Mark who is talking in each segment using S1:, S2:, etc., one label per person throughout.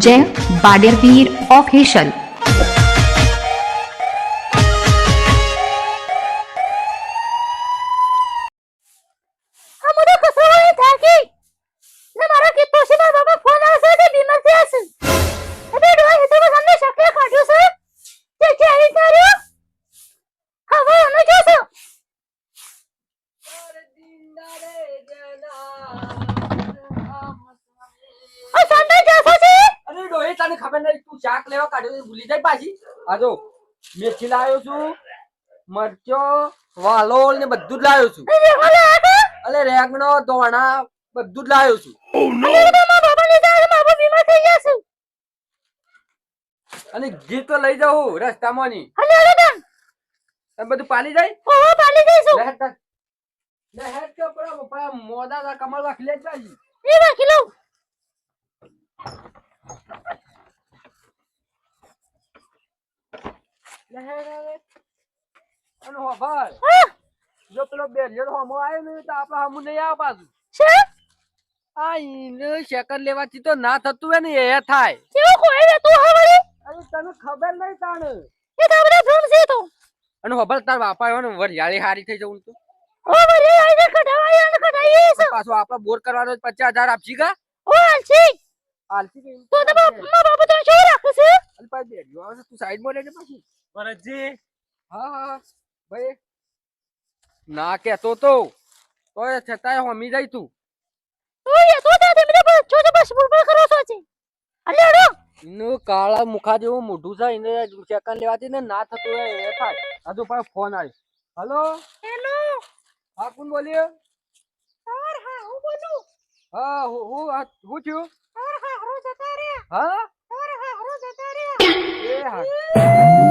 S1: જય બાડેરવીર ઓફિશિયલ
S2: તને ખબર નહીં તું શાક લેવા કાઢ્યો ભૂલી જાય પાછી. આ જો મેથી લાવ્યો છું મરચો વાલોલ ને બધું જ લાવ્યો છું. અલે રેંગણો દોણા બધું જ લાવ્યો છું.
S3: અને
S2: ઘી તો લઈ જાઉં રસ્તામાં ની. બધું પાલી જાય?
S3: પાલી જઈશું.
S2: હેડ કે મોદા કમળ વાખ લે પાછી
S3: એ બાકી લો
S2: લે હેડ હેડ. અને હોભળ
S3: હા
S2: જો પેલો બેરિયર હોમો આવ્યો ને તો આપણે હમું નહીં આવે પાછું આ ઈને સેકન્ડ લેવાથી તો ના થતું હોય ને એ થાય
S3: કેવું કોઈ રે તું
S2: અરે તને ખબર નહીં તાણ
S3: એ તો બધા ભ્રમ છે? તો
S2: અને હોભળ તાર બાપા આવ્યો ને વરિયાળી હારી થઈ જવું તો
S3: ઓ બરે આઈને કઢાવાય અને કઢાઈએ છે
S2: પાછો આપણે બોર કરવાનો પચાસ હજાર આપશી કા
S3: ઓ આલસી તો તો બાપ બાપા તો શું રાખશે
S2: અલ પાછી બેરિયો આવશે તું સાઈડમાં લેજે પાછી. ભરતજી? હા હા ભાઈ ના કેતો તો. તોય છતાંય હોમી જાય તું.
S3: ઓય તો તે મને બસ જો તો બસ બુલબુલ કરો છો છે અલે અડો
S2: એનું કાળા મુખા જેવું મોઢું છે એને સેકન્ડ લેવાથી ને ના થતું હોય એ થાય. હજુ પાછો ફોન આવી. હલો
S3: હેલો
S2: હા કોણ બોલ્યો?
S3: સર હા હું બોલું?
S2: હા હું હું થયું?
S3: સર હા રોજ જતા રહ્યા.
S2: હા?
S3: સર હા રોજ જતા રહ્યા.
S2: એ હા.
S3: છે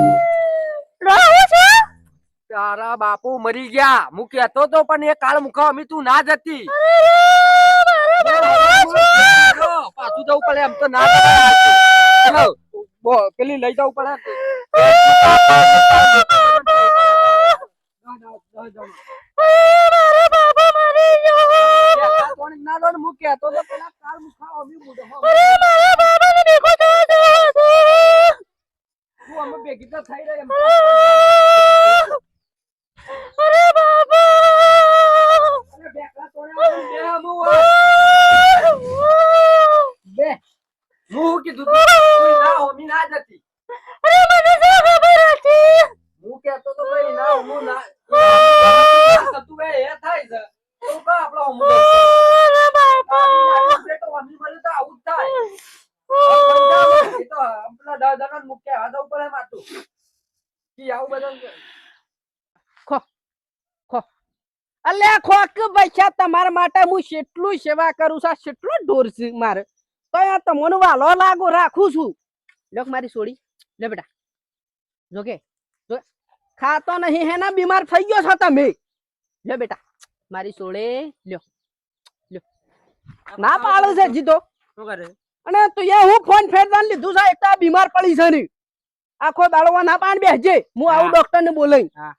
S2: તારા બાપુ મરી ગયા. હું કેતો તો પણ એ કાળ મુખા અમી તું ના જતી પાછું જવું પડે એમ તો ના. પેલી લઈ જવું પડે. ના લો હું તો પેલા કાળ મુખા અમી બુઢો ભેગી તો થઈ રહી એમ.
S3: અરે બાબા
S2: અરે બેકડા તોડ્યા છે, બે હમું હોય. બે હું શું કીધું તું? તું ના હોમી ના જતી
S3: અરે મને શું ખબર હતી
S2: હું કહેતો તો ભાઈ ના હું ના થતું હોય એ થાય છે તો કા આપણો હોમું
S3: અરે બાબા
S2: આપણે તો હોમી મળે તો આવું જ થાય એ તો પેલા દસ જણા મુખ્ય હાથ ઉપર એમ આતું ઈ આવું બધા
S4: અલ્યા ખોક પૈસા તમારા માટે હું કેટલું સેવા કરું છું કેટલો ઢોર છે મારે. તો આ તમને વાલો લાગુ રાખું છું. લોક મારી છોડી લે બેટા. જો ખાતો નહીં હેના બીમાર થઈ ગયો છો તમે. લે બેટા મારી સોડે લ્યો. લ્યો. ના પાડો છે જીતો.
S2: શું કરે?
S4: અને તું એ હું ફોન ફેરદાન લીધું છે એકતા બીમાર પડી છે ને. આખો દાડો ના પાણ બેસજે. હું આવું ડોક્ટર ને બોલાઈ
S2: હા.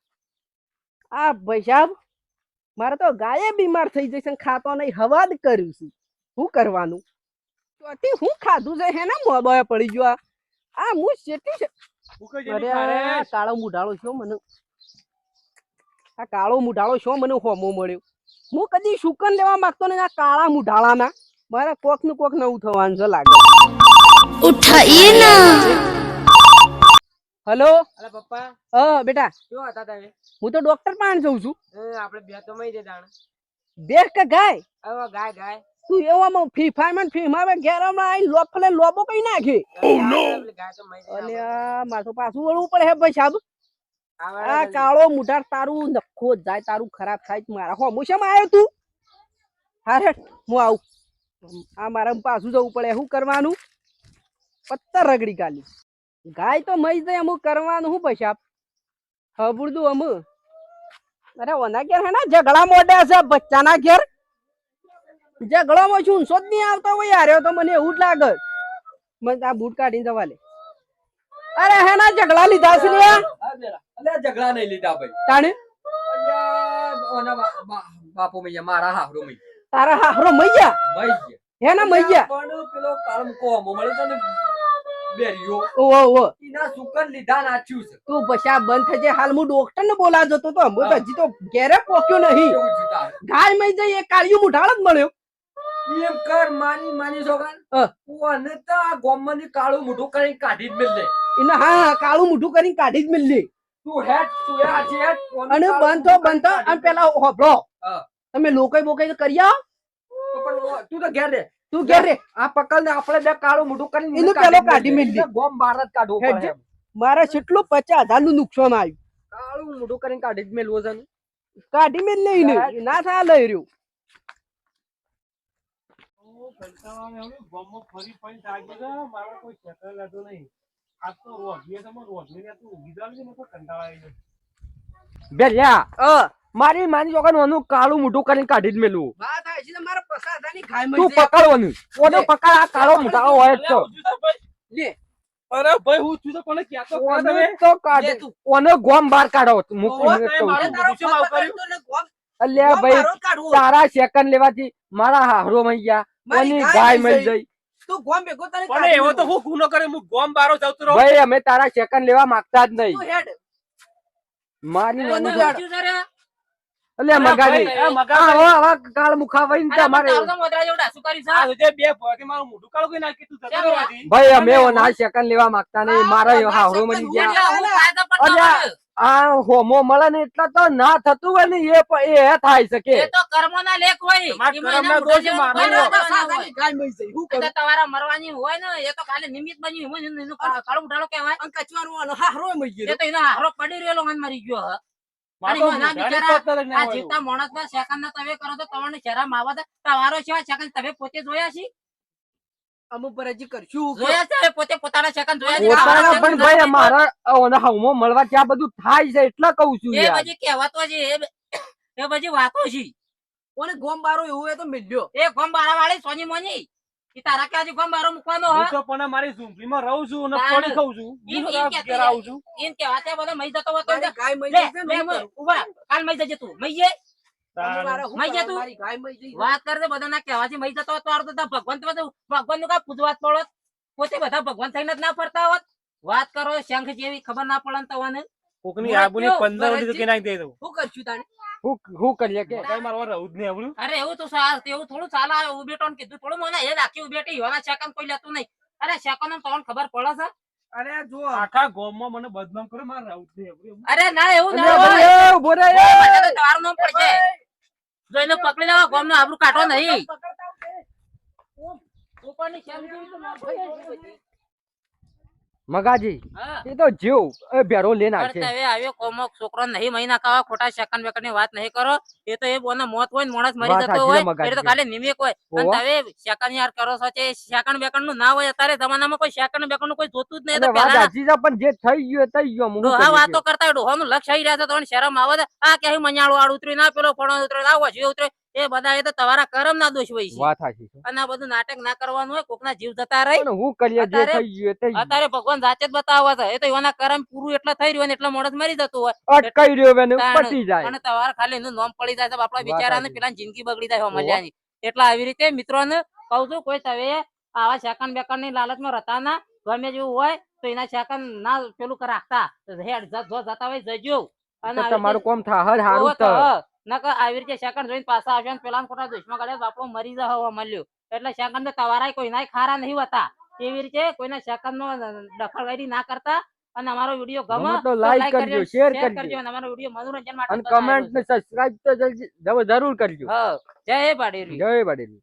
S4: આ ભાઈ સાહેબ મારે તો ગાયે બીમાર થઈ જશે ને ખાતો નહીં હવા જ કર્યું છે. શું કરવાનું? તો અતિ હું ખાધું છે? હે ને મોબાઈલ પડી ગયો આ. હું છે. અરે કાળો મુઢાળો છો મને. આ કાળો મુઢાળો છો મને હોમો મળ્યો. હું કદી શુકન લેવા માંગતો ને આ કાળા મુઢાળાના. મારા કોકનું કોક નવું થવાનું છે લાગે.
S3: ઉઠાઈએ ના.
S4: હલો?
S2: અરે પપ્પા.
S4: હ બેટા.
S2: શું હતા તમે?
S4: હું તો ડોક્ટર પાસે જઉં છું.
S2: આપણે બે તો મઈ દે દાણ
S4: બે કે ગાય?
S2: હવે ગાય ગાય.
S4: તું એવામાં ફીફાઈ માં ફીફાઈ ઘેર હમણાં આઈ લોફલે લોબો કઈ નાખે?
S2: ઓ દે
S4: અને આ માથું પાછું વળવું પડે હે ભાઈ સાહેબ. આ કાળો મુઢાર તારું નખો જાય તારું ખરાબ થાય મારા હો મુશામાં આવ્યો તું? હારે હું આવું. આ મારે પાછું જવું પડે. શું કરવાનું? પત્તર રગડી કાલી ગાય તો મજ જાય અમુક કરવાનું શું પૈસા હબુડતું અમુ. અરે ઓના ઘેર હે ને ઝઘડા મોઢા છે બચ્ચાના ઘેર. ઝઘડામાં ઊંસો જ નહીં આવતો હોય યાર તો મને એવું જ લાગે. મને આ બૂટ કાઢીને જવા લે અરે હે ના ઝઘડા લીધા છે ને
S2: અલે ઝઘડા નહીં લીધા ભાઈ.
S4: તાણે?
S2: બાપુ મૈયા મારા હાહરો મૈયા
S4: તારા હાહરો મૈયા
S2: મૈયા.
S4: હે ના મૈયા
S2: પણ પેલો કાળમકો મળ્યો તો બેરિયો
S4: ઓવો ઓવો
S2: ઈના સુકન લીધા નાચ્યું છે.
S4: તું બસા બંધ થઈ હાલ હું ડોક્ટર ને બોલા જતો તો હમો તો હજી તો ઘેરે પોક્યો નહીં.
S2: એવું છે તારે.
S4: ગાય મઈ જઈ એ કાળિયું મુઢાળ જ મળ્યો.
S2: એમ કર માની માની છોકરા ઓને તો આ ગોમમાંથી કાળું મોઢું કરીને કાઢી જ મેલ
S4: એને હા કાળું મુઠું કરીને કાઢી જ મિલી
S2: તું હેડ તું
S4: અને બંધો બંધો અને પેલા. તમે લોકો બોકાઈ તો કરી આવો.
S2: પણ તું તો ઘેર
S4: તું કે રે.
S2: આ પકડ ને આપણે બે કાળું મોઢું કરીને
S4: એનું પેલો કાઢી
S2: મેલી
S4: મેલ.
S2: દે. બહાર જ કાઢવું પડે
S4: મારે કેટલું પચાસ હજારનું નુકસાન આવ્યું.
S2: કાળું મોઢું કરીને કાઢી જ મેલવો છે
S4: કાઢી મેલ નહીં ને ના થા લઈ રહ્યું.
S5: ફરી મારો કોઈ ચક્કર લેતો નહીં. આ તો રોજની તો મને તું ઊંઘી જાવ ને તો કંટાળા આવી જાય.
S2: બે લ્યા. મારી માની છોકરા કાળું મોઢું કરીને કાઢી જ મેલવું
S4: વાત મારા પસાર હજારની ખાઈ
S2: તું
S4: મળી જાય.
S2: પકડવાનું ઓને પકડ આ કાળો મોઢા હોય તો
S5: અરે હું છું તો ભાઈ.
S4: લે.
S5: અરે ભાઈ હું છું તો કોને ક્યાં તો
S2: ઓને તો કાઢે? ઓને ગોમ બહાર કાઢો? મૂકી
S4: ઓવે,
S2: મને
S5: તમે
S2: કહું
S5: મારો
S2: છું.
S4: તારો તો
S2: અલ્યા ભાઈ સેકન્ડ લેવાથી મારા હારો મઈ ગયા. ઓની
S4: ગાય મરી
S2: જઈ
S4: તું ગોમ ભેગો તને
S5: પણ એવો તો. હું ગુનો કરે હું ગોમ બારો જાઉં રહું?
S2: ભાઈ અમે તારા સેકન્ડ લેવા માંગતા જ નહીં. મારી મમ્મી
S4: હેડ?
S2: અલ્યા
S5: અરે
S2: મગાવી
S5: ભાઈ, એ મગા
S2: આ કાળ મુખા વઈને તમારે
S5: આ જે બે ભોથી મારું મોઢું કાળું કરી નાખી તું જતો
S2: ભાઈ અમે ઓ ના સેકન્ડ લેવા માંગતા નહીં મારા હારો
S4: મારા
S2: ગયા આ હોમો મળે ને એટલા તો ના થતું હોય ને એ એ થાય શકે
S6: એ તો કર્મોના લેખ હોય
S5: કર્મના
S6: એના
S5: દોષ.
S6: કોઈ
S4: મારા
S6: ના.
S4: હું. કરું?
S6: તમારા મરવાની હોય ને એ તો ખાલી નિમિત બની હોય ને કાળું ઉઠાડો કહેવાય
S4: અને કચવાનું હારો મરી ગયો.
S6: એ તો એનો હારો પડી રહેલો મન ને મરી ગયો હ.
S5: મારે તો
S6: અને એના
S5: મોઢાની
S6: બિચારા
S5: પત્તર જ ના
S6: આ
S5: હોય.
S6: જીવતા માણસના સેકન્ડના તમે કરો તો તમને શરમ આવે છે તમારો સિવાય સેકન્ડ તમે પોતે જોયા છે?
S4: અમુક પર કરશું
S6: જોયા છે પોતે પોતાના સેકન્ડ જોયા છે?
S2: પણ ભાઈ અમારા ઓને હાઉમો મળવા ત્યાં બધું થાય છે એટલે કહું છું
S6: એ બધી કહેવાતો છે એ બધી વાતો છે.
S4: કોને ગોમ બારો એવું એ તો મિલ્યો.
S6: એ ગોમ બારા વાળી સોની મોની. એ તારા કે હજી ગોમ બારો
S5: હું તો પણ મારી ઝૂંપડીમાં રહું છું અને પાણી ખાઉં છું હું તો ઘેર આવું છું
S6: એમ કહેવા તે બધો મઈ જતો હતો
S4: ગાય મરી
S6: લે
S4: ને
S6: લે
S4: હું
S6: મઈ-
S4: કરું?
S6: ઊભા કાલ મઈ જજે તું મઈ જઈએ
S5: તાણ.
S4: મારે હું
S6: મઈ જા
S4: કરવાનું?
S6: તું.
S4: મારી ગાય મરી જાય છે.
S6: વાત કરે બધા ના કહેવાથી મઈ જતો હતો તો ભગવાન ભગવાનનું કા પૂજવાત પડો પોતે બધા ભગવાન થઈને જ ના ફરતા હોત વાત કરો શંખ જેવી ખબર ના પડે તમને
S5: કોકની આબુની
S6: કયો?
S5: પંદર
S4: બરાજી?
S5: વધી તો કે નાખી દે દઉં
S4: શું કરશું તાણે?
S2: હું હું કરીએ કે?
S5: કઈ મારવા રહું જ નહીં આવડું.
S6: અરે એવું તો સાર એવું થોડું ચાલે આવે ઉભેટો ને કીધું થોડું મને એ રાખી ઉભેટી યોના સેકન્ડ કોઈ લેતું નહીં. અરે સેકન્ડ તમને ખબર પડે છે.
S4: અરે જો
S5: આખા ગોમમાં મને બદનામ કરે મારે રહું જ નહીં
S6: અરે ના એવું ના હોય.
S2: ઊભો રે, એ.
S6: એ બધા તો તમારું નામ પડશે જો એને પકડી લેવા ગોમનું આબરું કાઢો નહીં. ઉપરની શેમ જેવી તો ના હોય બધી.
S2: મગાજી. એ તો જીવ એ ભેરો લઈને આવશે.
S6: હવે આવ્યો કોમો છોકરો નહીં મહિના કાવા ખોટા સેકન્ડ બેકન્ડની વાત નહીં કરો. એ તો એ બોના મોત હોય ને માણસ મરી જતો હોય એ તો ખાલી નિમિક હોય. અને હવે સેકન્ડ યાર કરો છો તે સેકન્ડ બેકન્ડનું ના હોય અત્યારે જમાનામાં કોઈ સેકન્ડ બેકન્ડનું કોઈ જોતું જ નહીં. તો પેલા
S2: સાચી છે પણ જે થઈ ગયું થઈ ગયું હું કરીએ
S6: વાતો કરતા હોય ડોહાનું લક્ષ આવી રહ્યા છે તો શરમ આવે છે. આ કે મኛળું આડ ઉતરી ના પેલો ફણો ઉતરે ના વાંચ્યું ઉતરે એ બધા એ તો તમારા કરમ ના દોષ હોય છે.
S2: વાત સાચી
S6: અને આ બધું નાટક ના કરવાનું હોય કોકના જીવ જતા રહે.
S2: હું કરીએ જે થઈ ગયું થઈ
S6: અત્યારે ભગવાન સાચે જ બતાવવા છે. એ તો એના કરમ પૂરું એટલા થઈ રહ્યું એટલે મરી જતું હોય.
S2: અટકાઈ રહ્યો હવે પટી જાય.
S6: અને તમારા ખાલી એનું નામ પડી જાય આપણા બિચારાને પેલા જિંદગી બગડી જાય મજાની એટલે આવી રીતે મિત્રોને કહું છું કોઈ તમે આવા સેકન્ડ બેકન્ડની લાલચમાં રહેતા ના ગમે જેવું હોય તો એના સેકન્ડ ના પેલું રાખતા. હેડ જતા હોય જજો. અને
S2: તમારું કોમ થા હર.
S6: નકર આવી રીતે સેકન્ડ જોઈને પાછા આવશે ને પેલા ખોટા દુશ્મન કાઢે તો મરી જાય હવા મળ્યો એટલે સેકન્ડ તો તમારા કોઈ નાય ખારા નહીં હોતા. એવી રીતે? કોઈના સેકન્ડ નો દખલગીરી ના કરતા. અને અમારો વીડિયો ગમે
S2: તો લાઈક કરજો, share કરજો.
S6: અને અમારો વીડિયો મનોરંજન માટે
S2: અને કમેન્ટ ને સબસ્ક્રાઇબ તો જલ્દી- જરૂર કરજો.
S6: હા જય પાડેરી.
S2: જય બાડેલી